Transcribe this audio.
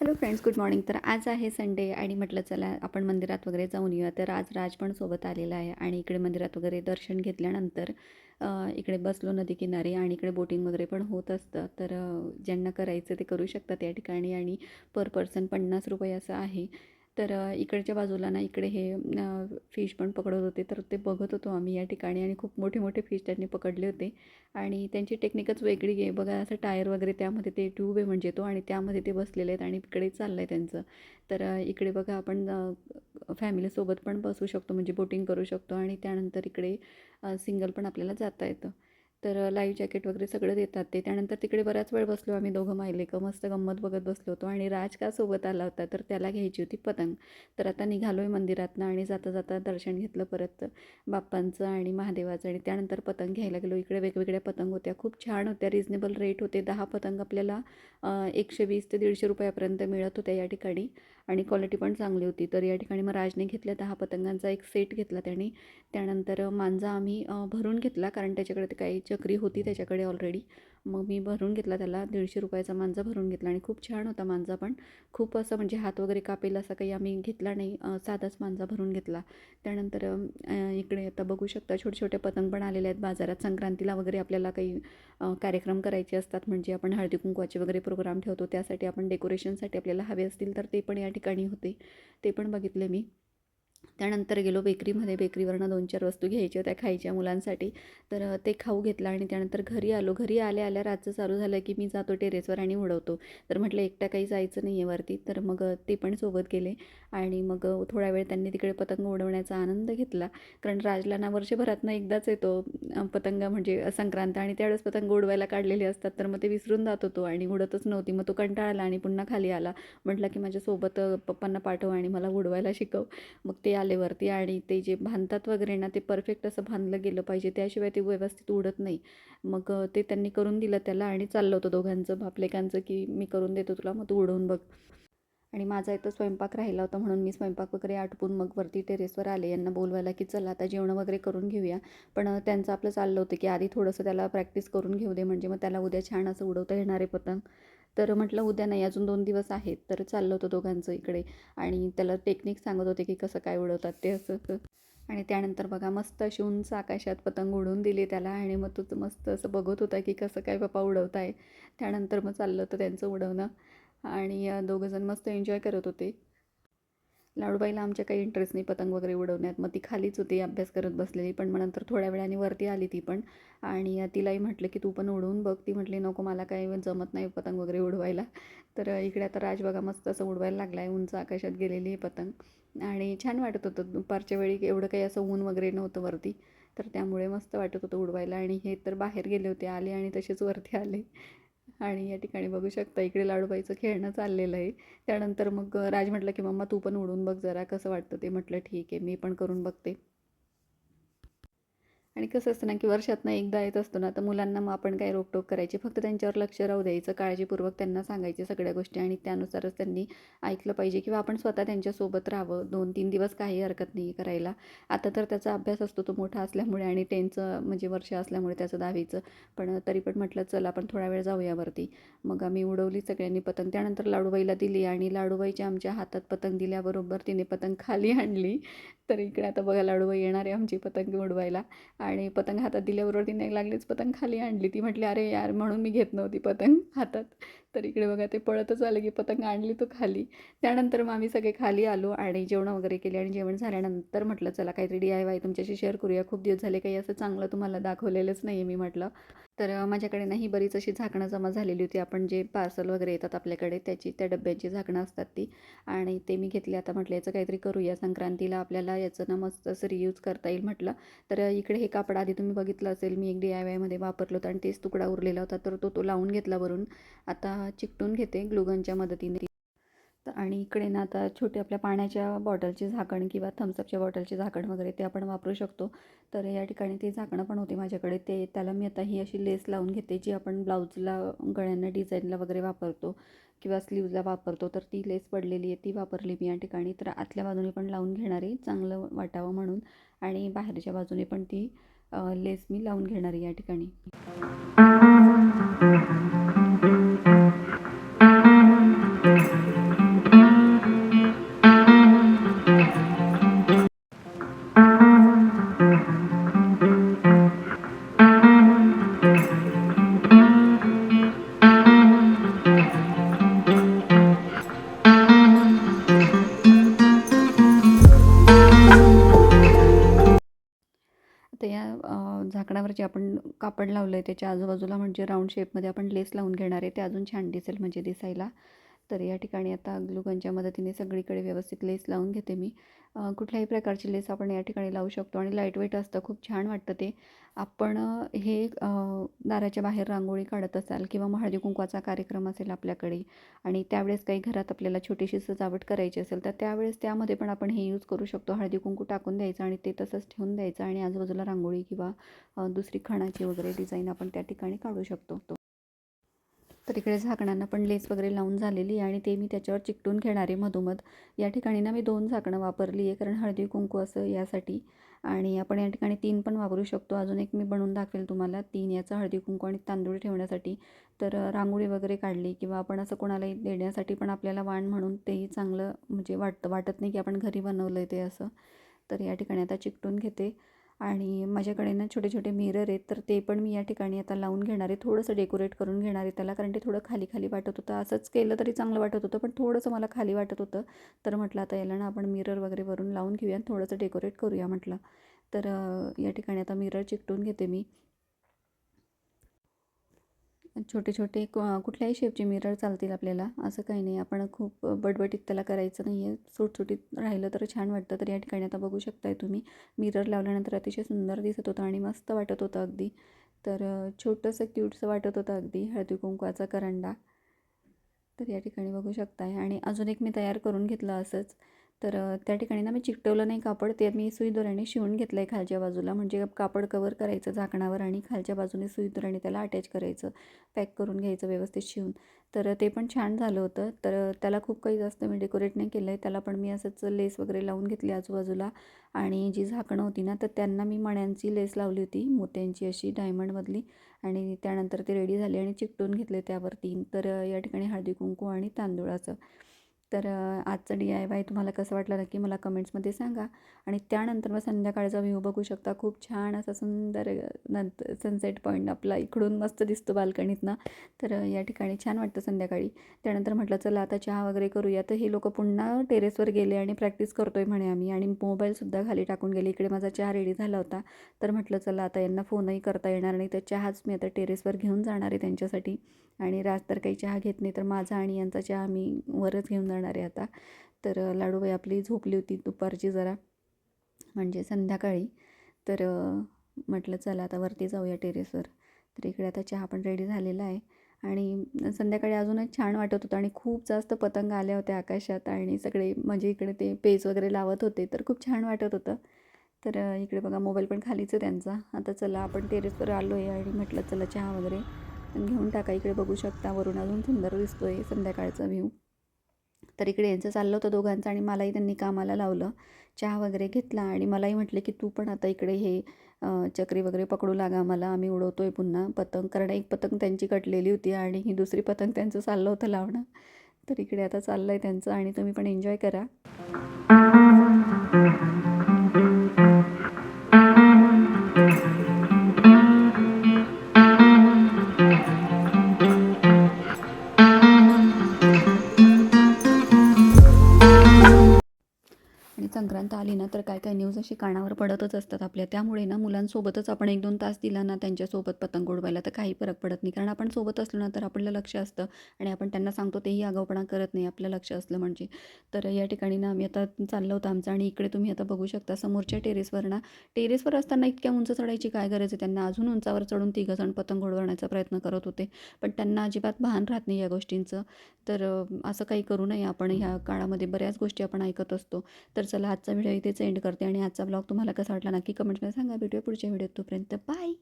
Hello friends good morning तर आज आहे संडे आणि म्हटलं चला आपण मंदिरात वगैरे जाऊन येऊया. तर आज राज पण सोबत आलेला आहे आणि इकडे मंदिरात वगैरे दर्शन घेतल्यानंतर इकडे बसलो नदी किनारी आणि इकडे बोटिंग वगैरे पण होत असतं. तर ज्यांना करायचं ते करू शकतात या ठिकाणी आणि पर पर्सन पन्नास रुपये असं आहे. तर इकडच्या बाजूला ना इकडे हे फिश पण पकडत होते. तर ते बघत होतो आम्ही या ठिकाणी आणि खूप मोठे मोठे फिश त्यांनी पकडले होते. आणि त्यांची टेक्निकच वेगळी आहे. बघा असं टायर वगैरे त्यामध्ये ते ट्यूब आहे म्हणजे तो आणि त्यामध्ये ते बसलेले आहेत आणि इकडे चाललं आहे त्यांचं. तर इकडे बघा आपण फॅमिलीसोबत पण बसू शकतो. म्हणजे बोटिंग करू शकतो आणि त्यानंतर इकडे सिंगल पण आपल्याला जाता येतं. तर लाईव्ह जॅकेट वगैरे सगळं देतात ते. त्यानंतर तिकडे बराच वेळ बसलो आम्ही दोघं मायलेकं. मस्त गंमत बघत बसलो होतो आणि राज का सोबत आला होता तर त्याला घ्यायची होती पतंग. तर आता निघालो आहे मंदिरातनं आणि जाता जाता दर्शन घेतलं परत बाप्पांचं आणि महादेवाचं आणि त्यानंतर पतंग घ्यायला गेलो. इकडे वेगवेगळ्या पतंग होत्या. खूप छान होत्या. रिजनेबल रेट होते. दहा पतंग आपल्याला एकशे वीस ते दीडशे रुपयापर्यंत मिळत होत्या या ठिकाणी. आणि क्वालिटी पण चांगली होती. तर या ठिकाणी मग राजने घेतल्या दहा पतंगांचा एक सेट घेतला त्याने. त्यानंतर मांजा आम्ही भरून घेतला कारण त्याच्याकडे ते काही चक्री होती त्याच्याकडे ऑलरेडी मग मी भरून घेतला त्याला दीडशे रुपयाचा मांजा भरून घेतला आणि खूप छान होता मांजा पण. खूप असं म्हणजे हात वगैरे कापेल असा काही आम्ही घेतला नाही साधाच मांजा भरून घेतला. त्यानंतर इकडे आता बघू शकता छोटे छोटे पतंग पण आलेले आहेत. बाजारात संक्रांतीला वगैरे आपल्याला काही कार्यक्रम करायचे असतात म्हणजे आपण हळदी कुंकवाचे वगैरे प्रोग्राम ठेवतो त्यासाठी आपण डेकोरेशनसाठी आपल्याला हवे असतील तर ते पण या ठिकाणी होते. ते पण बघितले मी. त्यानंतर गेलो बेकरीमध्ये. बेकरीवरनं दोन चार वस्तू घ्यायच्या होत्या खायच्या मुलांसाठी. तर ते खाऊ घेतलं आणि त्यानंतर घरी आलो. घरी आल्या आल्या रातचं चालू झालं की मी जातो टेरेसवर आणि उडवतो. तर म्हटलं एकटा काही जायचं नाही आहे वरती. तर मग ते पण सोबत गेले आणि मग थोडा वेळ त्यांनी तिकडे पतंग उडवण्याचा आनंद घेतला. कारण राजला ना वर्षभरातनं एकदाच येतो पतंग म्हणजे संक्रांत आणि त्यावेळेस पतंग उडवायला काढलेले असतात. तर मग ते विसरून जात होतो आणि उडतच नव्हती. मग तो कंटाळला आणि पुन्हा खाली आला. म्हटलं की माझ्यासोबत पप्पांना पाठव आणि मला उडवायला शिकव. मग ते आले वरती आणि ते जे बांधतात वगैरे ना ते परफेक्ट असं बांधलं गेलं पाहिजे. त्याशिवाय ते व्यवस्थित उडत नाही. मग ते त्यांनी करून दिलं त्याला आणि चाललं होतं दोघांचं बापलेकांचं की मी करून देतो तुला मग तू उडवून बघ. आणि माझा इथं स्वयंपाक राहिला होता म्हणून मी स्वयंपाक वगैरे आटपून मग वरती टेरेसवर आले. यांना बोलवायला की चला आता जेवण वगैरे करून घेऊया. पण त्यांचं आपलं चाललं होतं की आधी थोडंसं त्याला प्रॅक्टिस करून घेऊ दे. म्हणजे मग त्याला उद्या छान असं उडवता येणार आहे पतंग. तर म्हटलं उद्या नाही अजून दोन दिवस आहेत. तर चाललं होतं दोघांचं इकडे. आणि त्याला टेक्निक सांगत होते की कसं काय उडवतात ते असं आणि त्यानंतर बघा मस्त अशी उंच आकाशात पतंग उडवून दिली त्याला. आणि मग तो मस्त असं बघत होता की कसं काय बापा उडवताय. त्यानंतर मग चाललं होतं त्यांचं उडवणं. आणि दोघंजण मस्त एन्जॉय करत होते. लाडूबाईला आमच्या काही इंटरेस्ट नाही पतंग वगैरे उडवण्यात. मग ती खालीच होती अभ्यास करत बसलेली. पण मग नंतर थोड्या वेळाने वरती आली ती पण. आणि तिलाही म्हटलं की तू पण उडवून बघ. ती म्हटली नको मला काही जमत नाही पतंग वगैरे उडवायला. तर इकडे आता राज बघा मस्त असं उडवायला लागला आहे उंच आकाशात गेलेली आहे पतंग. आणि छान वाटत होतं. दुपारच्या वेळी एवढं काही असं ऊन वगैरे नव्हतं वरती. तर त्यामुळे मस्त वाटत होतं उडवायला. आणि हे तर बाहेर गेले होते आले आणि तसेच वरती आले. आणि या ठिकाणी बघू शकता इकडे लाडूबाईचं खेळणं चाललेलं आहे. त्यानंतर मग राज म्हटलं की मम्मा तू पण उडून बघ जरा कसं वाटतं ते? म्हटलं ठीक आहे मी पण करून बघते. आणि कसं असतं ना की वर्षातनं एकदा येत असतो ना तर मुलांना मग आपण काय रोकटोक करायची? फक्त त्यांच्यावर लक्ष राहू द्यायचं काळजीपूर्वक त्यांना सांगायचे सगळ्या गोष्टी आणि त्यानुसारच त्यांनी ऐकलं पाहिजे किंवा आपण स्वतः त्यांच्यासोबत राहावं. दोन तीन दिवस काही हरकत नाही करायला. आता तर त्याचा अभ्यास असतो तो मोठा असल्यामुळे आणि टेनचं म्हणजे वर्ष असल्यामुळे त्याचं दहावीचं. पण तरी पण म्हटलं चल आपण थोडा वेळ जाऊया वरती. मग आम्ही उडवली सगळ्यांनी पतंग. त्यानंतर लाडूबाईला दिली आणि लाडूबाईच्या आमच्या हातात पतंग दिल्याबरोबर तिने पतंग खाली आणली. तर इकडे आता बघा लाडूबाई येणार आहे आमची पतंग उडवायला. आणि पतंग हातात दिल्याबरोबर तिने लागलीच पतंग खाली आणली. ती म्हटली अरे यार म्हणून मी घेत नव्हती पतंग हातात. तर इकडे बघा ते पळतच आलं की पतंग आणली तो खाली. त्यानंतर मग आम्ही सगळे खाली आलो आणि जेवण वगैरे केले आणि जेवण झाल्यानंतर म्हटलं चला काहीतरी डी आय वाय तुमच्याशी शेअर करूया. खूप दिवस झाले काही असं चांगलं तुम्हाला दाखवलेलंच नाही आहे मी म्हटलं. तर माझ्याकडे नाही बरीच अशी झाकणं जमा झालेली होती. आपण जे पार्सल वगैरे येतात आपल्याकडे त्याची त्या डब्याची झाकणं असतात ती. आणि ते मी घेतले. आता म्हटलं याचं काहीतरी करूया. संक्रांतीला आपल्याला याचं ना मस्त असं रियूज करता येईल म्हटलं. तर इकडे हे कापड आधी तुम्ही बघितलं असेल मी एक डी आय वायमध्ये वापरलं होतं आणि तेच तुकडा उरलेला होता. तर तो तो लावून घेतला वरून. आता चिकटून घेते ग्लुगनच्या मदतीने. तर आणि इकडे ना आता छोटे आपल्या पाण्याच्या बॉटलचे झाकण किंवा थम्सअपच्या बॉटलचे झाकण वगैरे ते आपण वापरू शकतो. तर या ठिकाणी ते झाकणं पण होते माझ्याकडे. ते त्याला मी आता ही अशी लेस लावून घेते जी आपण ब्लाऊजला गळ्यांना डिझाईनला वगैरे वापरतो किंवा स्लीवला वापरतो. तर ती लेस पडलेली आहे ती वापरली मी या ठिकाणी. तर आतल्या बाजूने पण लावून घेणार आहे चांगलं वाटावं म्हणून. आणि बाहेरच्या बाजूने पण ती लेस मी लावून घेणार आहे या ठिकाणी. जे आपण कापड लावलं आहे त्याच्या आजूबाजूला म्हणजे राऊंड शेपमध्ये आपण लेस लावून घेणार आहे. ते अजून छान दिसेल म्हणजे दिसायला. तर या ठिकाणी आता ग्लुगनच्या मदतीने सगळीकडे व्यवस्थित लेस लावून घेते मी. कुठल्याही प्रकारची लेस आपण या ठिकाणी लावू शकतो आणि लाईटवेट असतं. खूप छान वाटतं ते. आपण हे दाराच्या बाहेर रांगोळी काढत असाल किंवा मग हळदी कुंकवाचा कार्यक्रम असेल आपल्याकडे आणि त्यावेळेस काही घरात आपल्याला छोटीशी सजावट करायची असेल तर त्यावेळेस त्यामध्ये पण आपण हे यूज करू शकतो. हळदी कुंकू टाकून द्यायचं आणि ते तसंच ठेवून द्यायचं आणि आजूबाजूला रांगोळी किंवा दुसरी खणाची वगैरे डिझाईन आपण त्या ठिकाणी काढू शकतो. तर इकडे झाकणांना पण लेस वगैरे लावून झालेली आणि ते मी त्याच्यावर चिकटून घेणारे मधोमध. या ठिकाणी ना मी दोन झाकणं वापरली आहे कारण हळदी कुंकू असं यासाठी. आणि आपण या ठिकाणी तीन पण वापरू शकतो. अजून एक मी बनवून दाखवेल तुम्हाला. तीन याचं हळदी कुंकू आणि तांदूळ ठेवण्यासाठी. तर रांगोळी वगैरे काढली किंवा आपण असं कोणालाही देण्यासाठी पण आपल्याला वाण म्हणून तेही चांगलं म्हणजे वाटतं. वाटत नाही की आपण घरी बनवलं आहे ते असं. तर या ठिकाणी आता चिकटून घेते. आणि माझ्याकडे ना छोटे छोटे मिरर आहेत तर ते पण मी या ठिकाणी आता लावून घेणार आहे. थोडंसं डेकोरेट करून घेणार आहे त्याला कारण ते थोडं खाली खाली वाटत होतं. असंच केलं तरी चांगलं वाटत होतं पण थोडंसं मला खाली वाटत होतं. तर म्हटलं आता याला ना आपण मिरर वगैरे वरून लावून घेऊया आणि थोडंसं डेकोरेट करूया म्हटलं. तर या ठिकाणी आता मिरर चिकटून घेते मी. छोटे छोटे कुठल्याही शेपचे मिरर चालतील आपल्याला असं काही नाही. आपण खूप बटबटीत त्याला करायचं नाही आहे सुटसुटीत राहिलं तर छान वाटतं तर या ठिकाणी आता बघू शकताय तुम्ही. मिरर लावल्यानंतर अतिशय सुंदर दिसत होतं आणि मस्त वाटत होतं अगदी. तर छोटंसं क्यूटसं वाटत होतं अगदी. हळदी कुंकवाचा करंडा. तर या ठिकाणी बघू शकताय. आणि अजून एक मी तयार करून घेतलं असंच. तर त्या ठिकाणी ना मी चिकटवलं नाही कापड ते मी सुईदोऱ्याने शिवून घेतलं आहे खालच्या बाजूला. म्हणजे कापड कवर करायचं झाकणावर आणि खालच्या बाजूने सुईदोऱ्याने त्याला अटॅच करायचं पॅक करून घ्यायचं व्यवस्थित शिवून. तर ते पण छान झालं होतं. तर त्याला खूप काही जास्त मी डेकोरेट नाही केलं आहे त्याला पण मी असंच लेस वगैरे लावून घेतली आजूबाजूला. आणि जी झाकणं होती ना तर त्यांना मी मण्यांची लेस लावली होती मोत्यांची अशी डायमंडमधली. आणि त्यानंतर ते रेडी झाले आणि चिकटून घेतले त्यावरती तर या ठिकाणी हळदी कुंकू आणि तांदूळाचं. तर आजचं डी आय वाय तुम्हाला कसं वाटलं नक्की मला कमेंट्समध्ये सांगा. आणि त्यानंतर मग संध्याकाळचा व्ह्यू बघू शकता. खूप छान असा सुंदर नंतर सनसेट पॉईंट आपला इकडून मस्त दिसतो बाल्कनीतनं. तर या ठिकाणी छान वाटतं संध्याकाळी. त्यानंतर म्हटलं चला आता चहा वगैरे करूया. तर हे लोक पुन्हा टेरेसवर गेले आणि प्रॅक्टिस करतोय म्हणे आम्ही. आणि मोबाईलसुद्धा खाली टाकून गेले. इकडे माझा चहा रेडी झाला होता. तर म्हटलं चला आता यांना फोनही करता येणार नाही. तर चहाच मी आता टेरेसवर घेऊन जाणार आहे त्यांच्यासाठी. आणि राज तर काही चहा घेत नाही. तर माझा आणि यांचा चहा मी वरच घेऊन जाणार आहे आता. तर लाडूबाई आपली झोपली होती दुपारची जरा म्हणजे संध्याकाळी. तर म्हटलं चला आता वरती जाऊया टेरेसवर. तर इकडे आता चहा पण रेडी झालेला आहे. आणि संध्याकाळी अजूनच छान वाटत होतं आणि खूप जास्त पतंग आल्या होत्या आकाशात आणि सगळे म्हणजे इकडे ते पेज वगैरे लावत होते तर खूप छान वाटत होतं. तर इकडे बघा मोबाईल पण खालीच आहे त्यांचा. आता चला आपण टेरेसवर आलो आहे आणि म्हटलं चला चहा वगैरे घेऊन टाका. इकडे बघू शकता वरून अजून सुंदर दिसतो आहे संध्याकाळचा व्ह्यू. तर इकडे यांचं चाललं होतं दोघांचं आणि मलाही त्यांनी कामाला लावलं. चहा वगैरे घेतला आणि मलाही म्हटले की तू पण आता इकडे हे चक्री वगैरे पकडू लागा मला आम्ही उडवतो आहे पुन्हा. पतंग कारण एक पतंग त्यांची कटलेली होती आणि ही दुसरी पतंग त्यांचं चाललं होतं लावणं. तर इकडे आता चाललं आहे त्यांचं आणि तुम्ही पण एन्जॉय करा. आणि आली ना तर काय काय न्यूज अशी कानावर पडतच असतात आपल्या. त्यामुळे ना मुलांसोबतच आपण एक दोन तास दिला ना त्यांच्यासोबत पतंग उडवायला तर काही फरक पडत नाही. कारण आपण सोबत असलो ना तर आपलं लक्ष असतं आणि आपण त्यांना सांगतो तेही आगाऊपणा करत नाही आपलं लक्ष असलं म्हणजे. तर या ठिकाणी ना आम्ही आता चाललो होतं आमचं आणि इकडे तुम्ही आता बघू शकता समोरच्या टेरेसवर ना टेरेसवर असताना इतक्या उंच चढायची काय गरज आहे? त्यांना अजून उंचावर चढून तिघंजण पतंग उडवण्याचा प्रयत्न करत होते. पण त्यांना अजिबात भान राहत नाही या गोष्टींचं. तर असं काही करू नये आपण. ह्या काळामध्ये बऱ्याच गोष्टी आपण ऐकत असतो. तर चला आजचा व्हिडिओ इथेच एंड करते आणि आजचा ब्लॉग तुम्हाला कसा वाटला नक्की कमेंट्समध्ये सांगा. भेटूया पुढच्या व्हिडिओत तोपर्यंत बाय